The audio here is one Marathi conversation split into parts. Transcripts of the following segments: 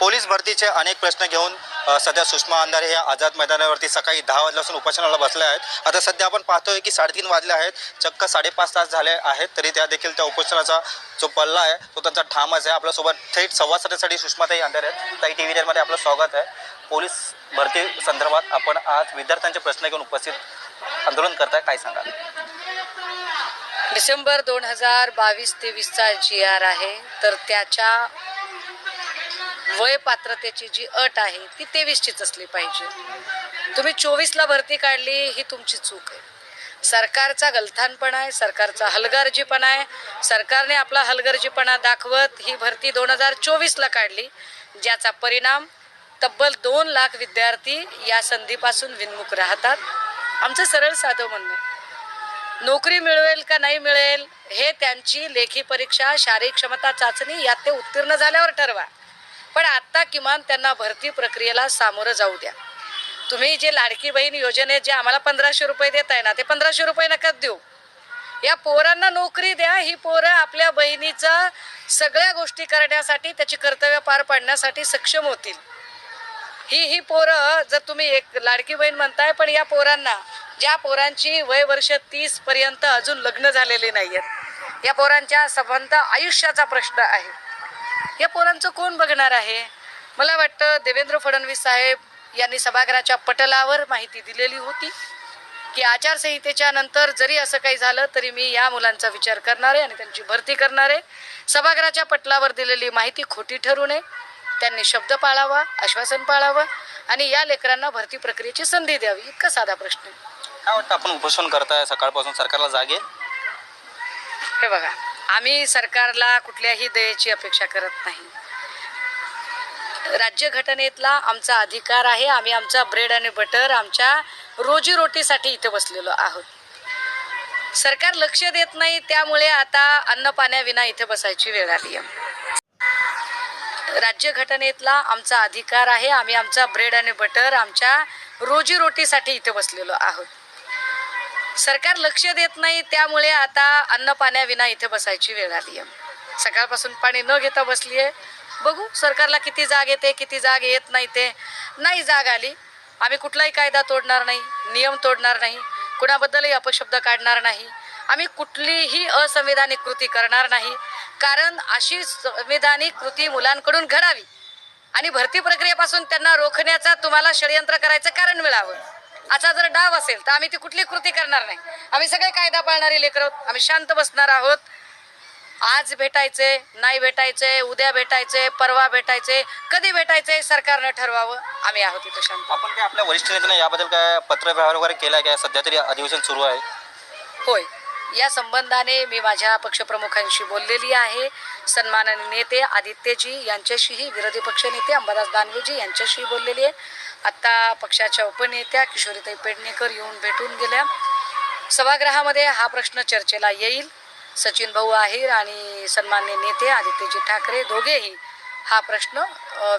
पोलीस भरतीचे अनेक प्रश्न घेऊन सध्या सुषमा अंधारे हे आझाद मैदानावरती सकाळी दहा वाजल्यापासून उपोषणाला बसल्या आहेत. आता सध्या आपण पाहतोय की साडेतीन वाजले आहेत. चक्क साडेपाच तास झाले आहेत तरी त्या देखील त्या उपोषणाचा जो पल्ला आहे तो त्यांचा ठामच आहे. आपल्यासोबत थेट संवाद साधण्यासाठी सुषमाताई अंधारे आहेत. ताई टी व्ही मध्ये आपलं स्वागत आहे. पोलीस भरती संदर्भात आपण आज विद्यार्थ्यांचे प्रश्न घेऊन उपस्थित आंदोलन करताय. काय सांगाल? डिसेंबर दोन हजार बावीस तेवीसचा जी आर आहे तर त्याच्या वय पात्रतेची जी अट आहे ती तेवीसचीच असली पाहिजे. तुम्ही चोवीसला भरती काढली ही तुमची चूक आहे. सरकारचा गलथानपणा आहे सरकारचा हलगर्जीपणा आहे सरकारने आपला हलगर्जीपणा दाखवत ही भरती दोन हजार चोवीसला काढली ज्याचा परिणाम तब्बल दोन लाख विद्यार्थी या संधीपासून विनमुख राहतात. आमचं सरळ साधं म्हणणं आहे. नोकरी मिळवेल का नाही मिळेल हे त्यांची लेखी परीक्षा शारीरिक क्षमता चाचणी यात ते उत्तीर्ण झाल्यावर ठरवा. पण आत्ता किमान त्यांना भरती प्रक्रियेला सामोरं जाऊ द्या. तुम्ही जे लाडकी बहीण योजनेत जे आम्हाला पंधराशे रुपये देत आहे ना ते पंधराशे रुपये नका देऊ. या पोरांना नोकरी द्या ही पोरं आपल्या बहिणीचा सगळ्या गोष्टी करण्यासाठी त्याची कर्तव्य पार पाडण्यासाठी सक्षम होतील. ही ही पोरं जर तुम्ही एक लाडकी बहीण म्हणताय पण या पोरांना ज्या पोरांची वय वर्ष तीस पर्यंत अजून लग्न झालेले नाही आहेत या पोरांच्या संबंध आयुष्याचा प्रश्न आहे. या पोरांचं कोण बघणार आहे? मला वाटतं देवेंद्र फडणवीस साहेब यांनी सभागृहाच्या पटलावर माहिती दिलेली होती की आचारसंहितेच्या नंतर जरी असं काही झालं तरी मी या मुलांचा विचार करणार आहे आणि त्यांची भरती करणार आहे. सभागृहाच्या पटलावर दिलेली माहिती खोटी ठरू नये. त्यांनी शब्द पाळावा आश्वासन पाळावं आणि या लेकरांना भरती प्रक्रियेची संधी द्यावी इतका साधा प्रश्न आहे. काय वाटतं आपण उपोषण करताय सकाळपासून सरकारला जागे? हे बघा आम्ही सरकारला कुठल्याही दयेची अपेक्षा करत नाही. राज्यघटनेतला आमचा अधिकार आहे आम्ही आमचा ब्रेड आणि बटर आमच्या रोजीरोटीसाठी इथे बसलेलो आहोत. सरकार लक्ष देत नाही त्यामुळे आता अन्न पाण्याविना इथे बसायची वेळ आली आहे. राज्यघटनेतला आमचा अधिकार आहे आम्ही आमचा ब्रेड आणि बटर आमच्या रोजीरोटीसाठी इथे बसलेलो आहोत. सरकार लक्ष देत नाही त्यामुळे आता अन्न पाण्याविना इथे बसायची वेळ आली आहे. सकाळपासून पाणी न घेता बसली आहे बघू सरकारला किती जाग येते किती जाग येत नाही ते. नाही जाग आली आम्ही कुठलाही कायदा तोडणार नाही नियम तोडणार नाही कुणाबद्दलही अपशब्द काढणार नाही. आम्ही कुठलीही असंविधानिक कृती करणार नाही कारण अशी संविधानिक कृती मुलांकडून घडावी आणि भरती प्रक्रियेपासून त्यांना रोखण्याचा तुम्हाला षडयंत्र करायचं कारण मिळावं. असा जर डाव असेल तर आम्ही ती कुठली कृती करणार नाही. आम्ही सगळे कायदा पाळणारे लेकर आहोत. आम्ही शांत बसणार आहोत. आज भेटायचे नाही भेटायचे उद्या भेटायचे परवा भेटायचे कधी भेटायचे सरकारनं ठरवावं. आम्ही आहोत इथं शांत. आपण काय आपल्या वरिष्ठ नेत्यांना याबद्दल काय पत्रव्यवहार वगैरे केलाय काय? सध्या तरी अधिवेशन सुरू आहे. होय. या संबंधाने मी माझ्या पक्षप्रमुखांशी बोललेली आहे. सन्माननीय नेते आदित्यजी यांच्याशीही विरोधी पक्षनेते अंबादास दानवेजी यांच्याशी बोललेली आहे. आत्ता पक्षाच्या उपनेत्या किशोरीताई पेडणेकर येऊन भेटून गेल्या. सभागृहामध्ये हा प्रश्न चर्चेला येईल. सचिन भाऊ आहेर आणि सन्मान्य नेते आदित्यजी ठाकरे दोघेही हा प्रश्न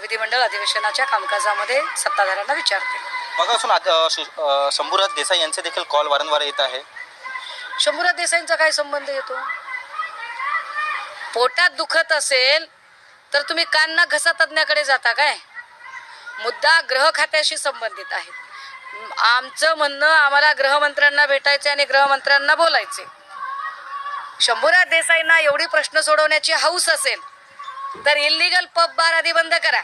विधिमंडळ अधिवेशनाच्या कामकाजामध्ये सत्ताधाऱ्यांना विचारतील. मगासून आत- अ, सु- अ, शंभूराज देसाई यांचे देखील कॉल वारंवार येत आहे. शंभूराज देसाईंचा काय संबंध येतो? पोटात दुखत असेल तर तुम्ही कान ना घसा तज्ञाकडे जाता काय? मुद्दा ग्रह खात्याशी संबंधित आहे. आमचं म्हणणं आम्हाला गृहमंत्र्यांना भेटायचे आणि गृहमंत्र्यांना बोलायचे. शंभूराज देसाईंना एवढी प्रश्न सोडवण्याची हौस असेल तर इल्लिगल पब बार आधी बंद करा.